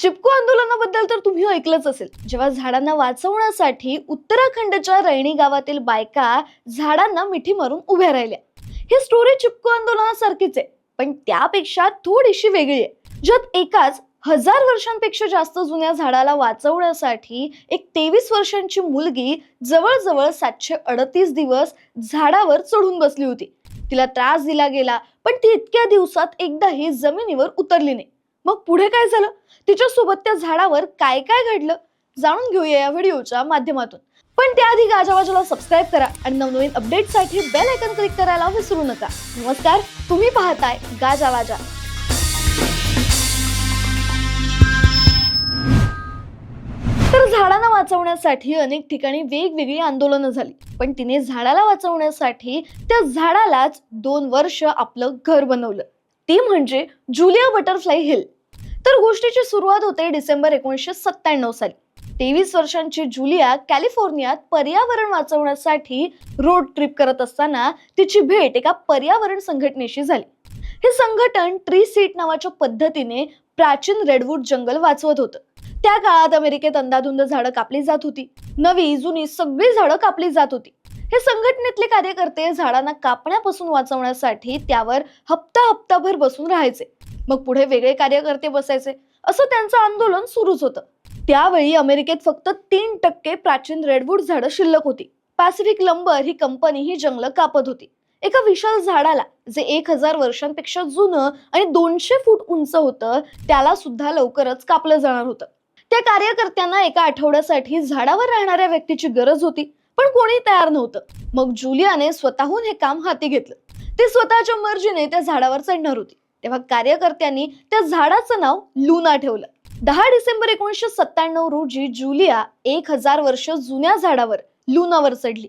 चिपको आंदोलनाबद्दल तर तुम्ही ऐकलंच असेल. जेव्हा झाडांना वाचवण्यासाठी उत्तराखंडच्या रैणी गावातील बायका झाडांना मिठी मारून उभ्या राहिल्या. ही स्टोरी चिपको आंदोलनासारखीच आहे पण त्यापेक्षा थोडीशी वेगळी आहे. ज्यात एकाच हजार वर्षांपेक्षा जास्त जुन्या झाडाला वाचवण्यासाठी एक तेवीस वर्षांची मुलगी जवळजवळ सातशे अडतीस दिवस झाडावर चढून बसली होती. तिला त्रास दिला गेला पण ती इतक्या दिवसात एकदाही जमिनीवर उतरली नाही. मग पुढे काय झालं? तिच्यासोबत त्या झाडावर काय काय घडलं? जाणून घेऊया या व्हिडिओच्या माध्यमातून. पण त्याआधी गाजावाजाला सबस्क्राईब करा आणि नवनवीन अपडेटसाठी बेल आयकन क्लिक करायला विसरू नका. नमस्कार तुम्ही पाहताय गाजावाजा तर झाडांना वाचवण्यासाठी अनेक ठिकाणी वेगवेगळी आंदोलनं झाली. पण तिने झाडाला वाचवण्यासाठी त्या झाडालाच दोन वर्ष आपलं घर बनवलं. ती म्हणजे जुलिया बटरफ्लाय हिल. तर गोष्टीची सुरुवात होते डिसेंबर एकोणीसशे सत्त्याण्णव साली. तेवीस वर्षांची जुलिया कॅलिफोर्नियात पर्यावरण वाचवण्यासाठी रोड ट्रिप करत असताना तिची भेट एका पर्यावरण संघटनेशी झाली. हे संघटन ट्री सीट नावाच्या पद्धतीने प्राचीन रेडवूड जंगल वाचवत होतं. त्या काळात अमेरिकेत अंदाधुंद झाडं कापली जात होती. नवी जुनी सगळी झाडं कापली जात होती. हे संघटनेतले कार्यकर्ते झाडांना कापण्यापासून वाचवण्यासाठी त्यावर हप्ता हप्ताभर बसून राहायचे. मग पुढे वेगळे कार्यकर्ते बसायचे. असं त्यांचं आंदोलन सुरूच होतं. त्यावेळी अमेरिकेत फक्त तीन टक्के प्राचीन रेडवूड झाडं शिल्लक होती. पॅसिफिक लंबर ही कंपनी ही जंगलं कापत होती. एका विशाल झाडाला जे एक हजार वर्षांपेक्षा जुनं आणि दोनशे फूट उंच होतं त्याला सुद्धा लवकरच कापलं जाणार होतं. त्या कार्यकर्त्यांना एका आठवड्यासाठी झाडावर राहणाऱ्या व्यक्तीची गरज होती पण कोणी तयार नव्हतं. मग जुलियाने स्वतःहून हे काम हाती घेतलं. ते स्वतःच्या मर्जीने त्या झाडावर चढणार होती. तेव्हा कार्यकर्त्यांनी त्या झाडाचं नाव लुना ठेवलं. दहा डिसेंबर एकोणीसशे सत्त्याण्णव रोजी जुलिया एक हजार वर्ष जुन्या झाडावर लुनावर चढली.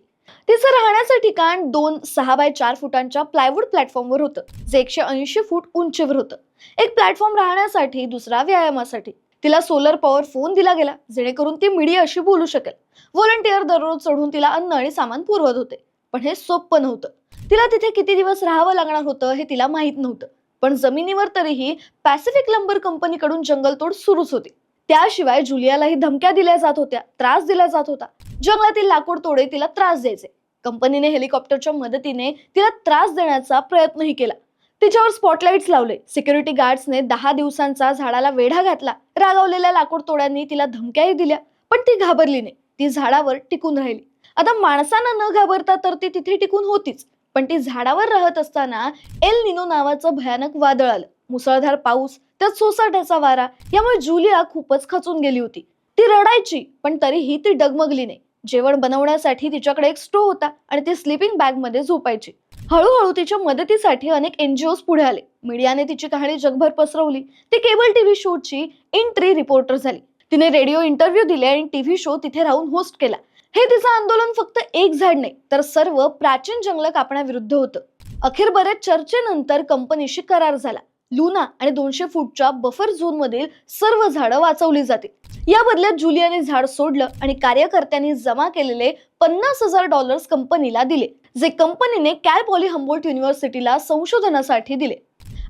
तिचं राहण्याचं ठिकाण दोन सहा बाय चार फुटांच्या प्लायवूड प्लॅटफॉर्मवर होतं जे एकशे ऐंशी फूट उंचीवर होतं. एक प्लॅटफॉर्म राहण्यासाठी दुसरा व्यायामासाठी. तिला सोलर पॉवर फोन दिला गेला जेणेकरून ती मीडियाशी बोलू शकेल. व्हॉलंटिअर दररोज चढून तिला अन्न आणि सामान पुरवत होते पण हे सोपं नव्हतं. तिला तिथे किती दिवस राहावं लागणार होतं हे तिला माहीत नव्हतं. पण जमिनीवर तरीही पॅसिफिक लंबर कंपनीकडून जंगलतोड सुरूच होती. त्याशिवाय जुलियालाही धमक्या दिल्या जात होत्या त्रास दिला जात होता. जंगलातील लाकूड तोडे तिला त्रास द्यायचे. कंपनीने हेलिकॉप्टरच्या मदतीने तिला त्रास देण्याचा प्रयत्नही केला. तिच्यावर स्पॉटलाइट्स लावले. सिक्युरिटी गार्ड्सने दहा दिवसांचा झाडाला वेढा घातला. रागावलेल्या लाकूड तोड्यांनी तिला धमक्याही दिल्या पण ती घाबरली नाही. ती झाडावर टिकून राहिली. आता माणसांना न घाबरता तर ती तिथे टिकून होतीच. पण ती झाडावर राहत असताना एल निनो नावाचं भयानक वादळ आलं. मुसळधार पाऊस त्यात सोसाट्याचा वारा यामुळे जुलिया खूपच खचून गेली होती. ती रडायची पण तरीही ती डगमगली नाही. जेवण बनवण्यासाठी तिच्याकडे एक स्टो होता आणि ती स्लीपिंग बॅगमध्ये झोपायची. हळूहळू तिच्या मदतीसाठी अनेक एनजीओज पुढे आले. मीडियाने तिची कहाणी जगभर पसरवली. ती केबल टीव्ही शोची एंट्री रिपोर्टर झाली. तिने रेडिओ इंटरव्ह्यू दिले आणि टीव्ही शो तिथे राहून होस्ट केला. हे तिचं आंदोलन फक्त एक झाड नाही तर सर्व प्राचीन जंगल कापण्याविरुद्ध होतं. अखेर बऱ्याच चर्चेनंतर कंपनीशी करार झाला. लुना आणि दोनशे फूटच्या बफर झोन मधील सर्व झाडं वाचवली जातील. या बदल्यात जुलियाने झाड सोडलं आणि कार्यकर्त्यांनी जमा केलेले पन्नास हजार डॉलर्स कंपनीला दिले जे कंपनीने कॅल पॉली हम्बोल्ट युनिव्हर्सिटीला संशोधनासाठी दिले.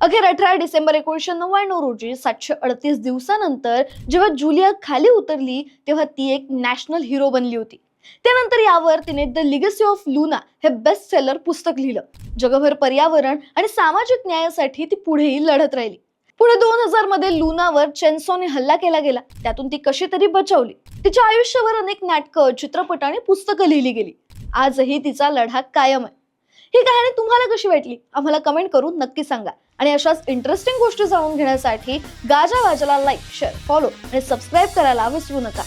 अखेर अठरा डिसेंबर एकोणीसशे नव्याण्णव रोजी सातशे अडतीस दिवसानंतर जेव्हा जुलिया खाली उतरली तेव्हा ती एक नॅशनल हिरो बनली होती. त्यानंतर यावर तिने द लिगसी ऑफ लुना हे बेस्ट सेलर पुस्तक लिहिलं. जगभर पर्यावरण आणि सामाजिक न्यायासाठी ती पुढेही लढत राहिली. पुढे दोन हजारमध्ये लुनावर चेन्सोने हल्ला केला गेला. त्यातून ती कशी तरी बचावली. तिच्या आयुष्यावर अनेक नाटकं चित्रपट आणि पुस्तकं लिहिली गेली. आजही तिचा लढा कायम आहे. ही कहाणी तुम्हाला कशी वाटली? आम्हाला कमेंट करून नक्की सांगा. आणि अशाच इंटरेस्टिंग गोष्टी जाणून घेण्यासाठी गाजा वाजाला लाईक शेअर फॉलो आणि सबस्क्राईब करायला विसरू नका.